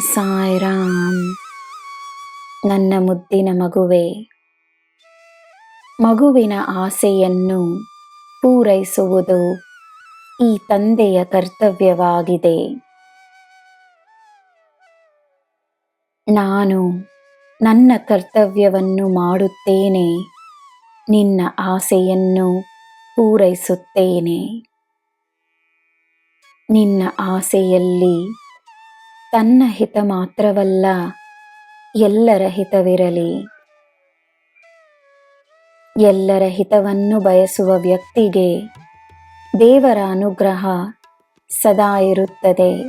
ಸಾಯಿರಾಮ್. ನನ್ನ ಮುದ್ದಿನ ಮಗುವೆ, ಮಗುವಿನ ಆಸೆಯನ್ನು ಪೂರೈಸುವುದು ಈ ತಂದೆಯ ಕರ್ತವ್ಯವಾಗಿದೆ. ನಾನು ನನ್ನ ಕರ್ತವ್ಯವನ್ನು ಮಾಡುತ್ತೇನೆ, ನಿನ್ನ ಆಸೆಯನ್ನು ಪೂರೈಸುತ್ತೇನೆ. ನಿನ್ನ ಆಸೆಯಲ್ಲಿ ತನ್ನ ಹಿತ ಮಾತ್ರವಲ್ಲ, ಎಲ್ಲರ ಹಿತವಿರಲಿ. ಎಲ್ಲರ ಹಿತವನ್ನು ಬಯಸುವ ವ್ಯಕ್ತಿಗೆ ದೇವರ ಅನುಗ್ರಹ ಸದಾ ಇರುತ್ತದೆ.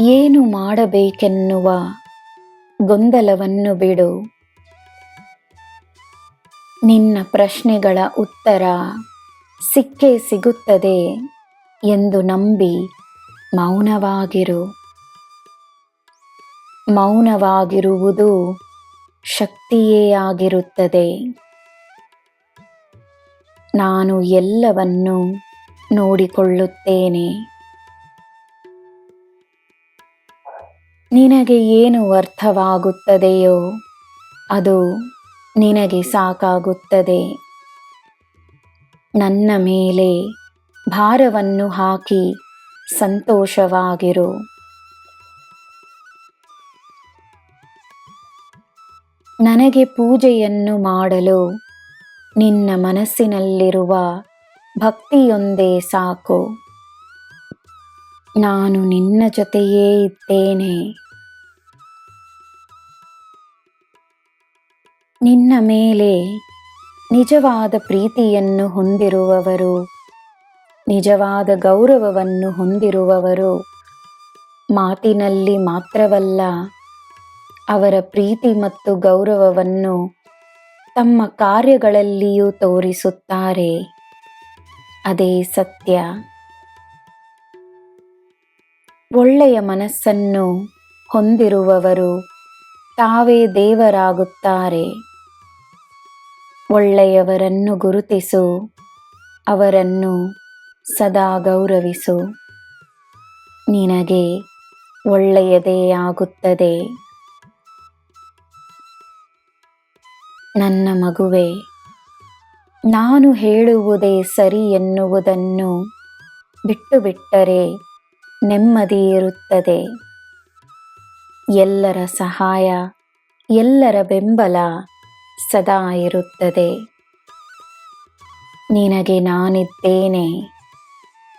ಏನು ಮಾಡಬೇಕೆನ್ನುವ ಗೊಂದಲವನ್ನು ಬಿಡು. ನಿನ್ನ ಪ್ರಶ್ನೆಗಳ ಉತ್ತರ ಸಿಕ್ಕೇ ಸಿಗುತ್ತದೆ. ಎಂದು ನಂಬಿ ಮೌನವಾಗಿರು. ಮೌನವಾಗಿರುವುದು ಶಕ್ತಿಯೇ ಆಗಿರುತ್ತದೆ. ನಾನು ಎಲ್ಲವನ್ನು ನೋಡಿಕೊಳ್ಳುತ್ತೇನೆ. ನಿನಗೆ ಏನು ಅರ್ಥವಾಗುತ್ತದೆಯೋ ಅದು ನಿನಗೆ ಸಾಕಾಗುತ್ತದೆ. ನನ್ನ ಮೇಲೆ ಭಾರವನ್ನು ಹಾಕಿ ಸಂತೋಷವಾಗಿರು. ನನಗೆ ಪೂಜೆಯನ್ನು ಮಾಡಲು ನಿನ್ನ ಮನಸ್ಸಿನಲ್ಲಿರುವ ಭಕ್ತಿಯೊಂದೇ ಸಾಕು. ನಾನು ನಿನ್ನ ಜೊತೆಯೇ ಇದ್ದೇನೆ. ನಿನ್ನ ಮೇಲೆ ನಿಜವಾದ ಪ್ರೀತಿಯನ್ನು ಹೊಂದಿರುವವರು ನಿಜವಾದ ಗೌರವವನ್ನು ಹೊಂದಿರುವವರು ಮಾತಿನಲ್ಲಿ ಮಾತ್ರವಲ್ಲ, ಅವರ ಪ್ರೀತಿ ಮತ್ತು ಗೌರವವನ್ನು ತಮ್ಮ ಕಾರ್ಯಗಳಲ್ಲಿಯೂ ತೋರಿಸುತ್ತಾರೆ. ಅದೇ ಸತ್ಯ. ಒಳ್ಳೆಯ ಮನಸ್ಸನ್ನು ಹೊಂದಿರುವವರು ತಾವೇ ದೇವರಾಗುತ್ತಾರೆ. ಒಳ್ಳೆಯವರನ್ನು ಗುರುತಿಸು, ಅವರನ್ನು ಸದಾ ಗೌರವಿಸು. ನಿನಗೆ ಒಳ್ಳೆಯದೇ ಆಗುತ್ತದೆ. ನನ್ನ ಮಗುವೆ, ನಾನು ಹೇಳುವುದೇ ಸರಿ ಎನ್ನುವುದನ್ನು ಬಿಟ್ಟು ಬಿಟ್ಟರೆ ನೆಮ್ಮದಿ ಇರುತ್ತದೆ. ಎಲ್ಲರ ಸಹಾಯ, ಎಲ್ಲರ ಬೆಂಬಲ ಸದಾ ಇರುತ್ತದೆ. ನಿನಗೆ ನಾನಿದ್ದೇನೆ.